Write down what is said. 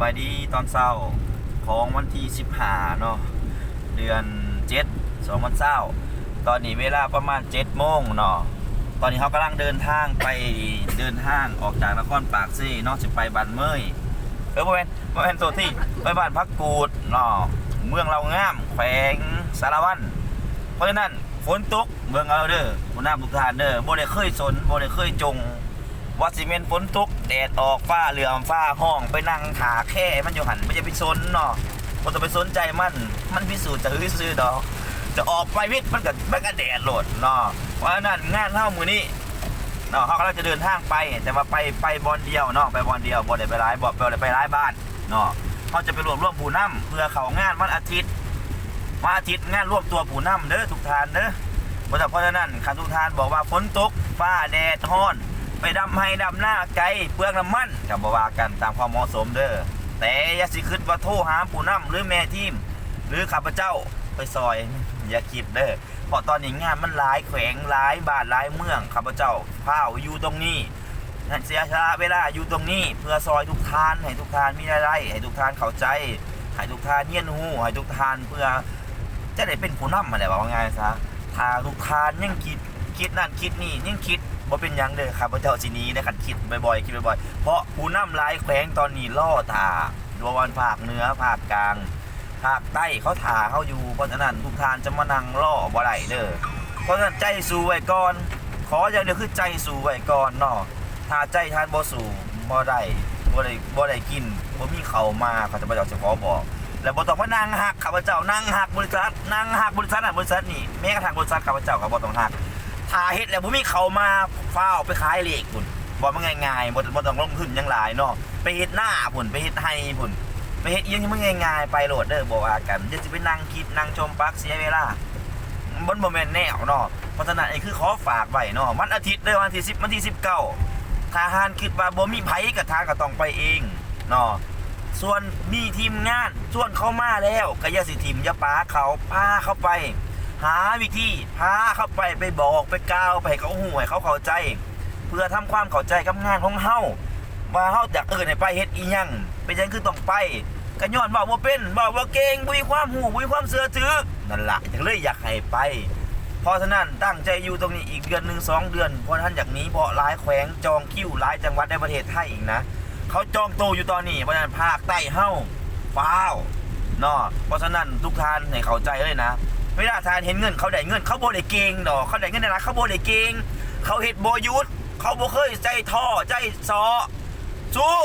บายดีตอนเช้าของวันที่15เนาะเดือน7 2วันเช้าตอนนี้เวลาประมาณ7โมงเนาะตอนนี้เขากำลังเดินทางไปเดินทางออกจากนครปากซี่เนาะจะไปบ้านเมยเออโมเมนโมเมนตัวที่ไปบ้านพักกูดเนาะเมืองเรางามแขวงสารวันเพราะฉะนั้นฝนตกเมืองเอาเด้อหัวหน้าบุกทานเด้อบ่ได้เคยสนบ่ได้เคยจง ว่าสิเมนฝนตกแดดออกฟ้าเหลื่อมฟ้าห้องไปนั่งขาแค่มันอยู่หันไม่จะไปสนเนาะบ่ต้องไปสนใจมัน มันพิสูจน์จะฮือซื้อดอก จะออกไปวิทย์มันก็มันก็แดดโหลดเนาะเพราะนั้นงานเท่ามือนี้เนาะเขากำลังจะเดินทางไปแต่ว่าไปไปบอลเดียวเนาะไปบอลเดียวบ่ได้ไปร้ายบ่บ่ได้ไปร้ายบ้านเนาะเขาจะไปรวมร่วมผู้นำเพื่อเขางานวันอาทิตย์วันอาทิตย์งานรวบตัวผู้นำเด้อทุกทานเด้อเพราะฉะนั้นคันทุกทานบอกว่าฝนตกฟ้าแดดฮ้อน ไปดำให้ดำหน้าไกลเปลืองน้ำมันกับว่ากันตามความเหมาะสมเด้อแต่อย่าสิคิดว่าโทรหาผู้นำหรือแม่ทีม หรือข้าพเจ้าไปซอย อย่าคิดเด้อเพราะตอนนี้งานมันหลายแขวงหลายบานหลายเมืองข้าพเจ้าพาอยู่ตรงนี้นั่นเสียชาเวลาอยู่ตรงนี้ เพื่อซอยทุกทานให้ทุกทานมีรายได้ให้ทุกทานเข้าใจให้ทุกทานเยี่ยนหูให้ทุกทานเพื่อจะได้เป็นผู้นำมาแหละว่าง่ายซะถ้าลูกค้ายังคิดคิดนั่นคิดนี่ยังคิด บ่เป็นยังเด้อครับพระเจ้าสินี้ได้ขันคิดบ่อยๆคิดบ่อยๆเพราะผู้นำลายแขวงตอนนี้ล่อท่าดววันภาคเหนือภาคกลางภาคใต้เขาท่าเขาอยู่เพราะฉะนั้นทุกทานจะมานั่งล่อบ่ได้เด้อเพราะฉะนั้นใจสู้ไว้ก่อน ขออย่างเดียวคือใจสู้ไว้ก่อนเนาะถ้าใจทานบ่สู้บ่ได้บ่ได้บ่ได้กินบ่มีเขามาเขาจะพเจ้าจะขอบอกแล้วบ่ต้องมานั่งหักข้าพเจ้านั่งหักบริษัทนั่งหักบริษัทอะบริษัทนี่แม้กระทั่งบริษัทข้าพเจ้าก็บ่ต้องหัก ถ้าเฮ็ดแล้วบ่มีเขามาฟ้าไปขายเลขพุ่นบ่มันง่ายๆบ่บ่ต้องลงทุนยังหลายเนาะไปเฮ็ดหน้าพุ่นไปเฮ็ดให้พุ่นไปเฮ็ดอีหยังที่มันง่ายๆไปโหลดเด้อบ่ว่ากันอย่าสิไปนั่งคิดนั่งชมปักเสียเวลามันบ่แม่นแนวเนาะเพราะฉะนั้นไอ้คือขอฝากไว้เนาะวันอาทิตย์เด้อวันที่10วันที่19ถ้าหานคิดว่าบ่มีไผก็ทางก็ต้องไปเองเนาะส่วนมีทีมงานส่วนเขามาแล้วก็อย่าสิทีมอย่าป้าเขาพาเข้าไป หาวิธีพาเข้าไปไปบอกไปกล่าวไปให้เขาหูให้เขาเข้าใจ เพื่อทำความเข้าใจกับงานของเฮาว่าเฮาอยากเอิ้นให้ไปเฮ็ดอีหยังเป็นหยังคือต้องไปก็ย้อนว่าบ่เป็นบ่ว่าเก่งบ่มีความหูบ่มีความเสื่อถือนั่นล่ะจังเลยอยากให้ไป เพราะฉะนั้นตั้งใจอยู่ตรงนี้อีกเดือนหนึ่งสองเดือนเพราะท่านอยากหนี้เพราะหลายแขวงจองคิวหลายจังหวัดในประเทศไทยอีกนะเขาจองโตวอยู่ตอนนี้เพราะฉะนั้นภาคใต้เฮาฟ้าวเนาะเพราะฉะนั้นทุกท่านให้เข้าใจเลยนะ เวลาทานเห็นเงินเขาได้เงิน เขาโบได้เก่งดอก เขาได้เงินในร้านเขาโบได้เก่งเขาเห็ดโบยุทธเขาโบเคยใจท่อใจซอสู้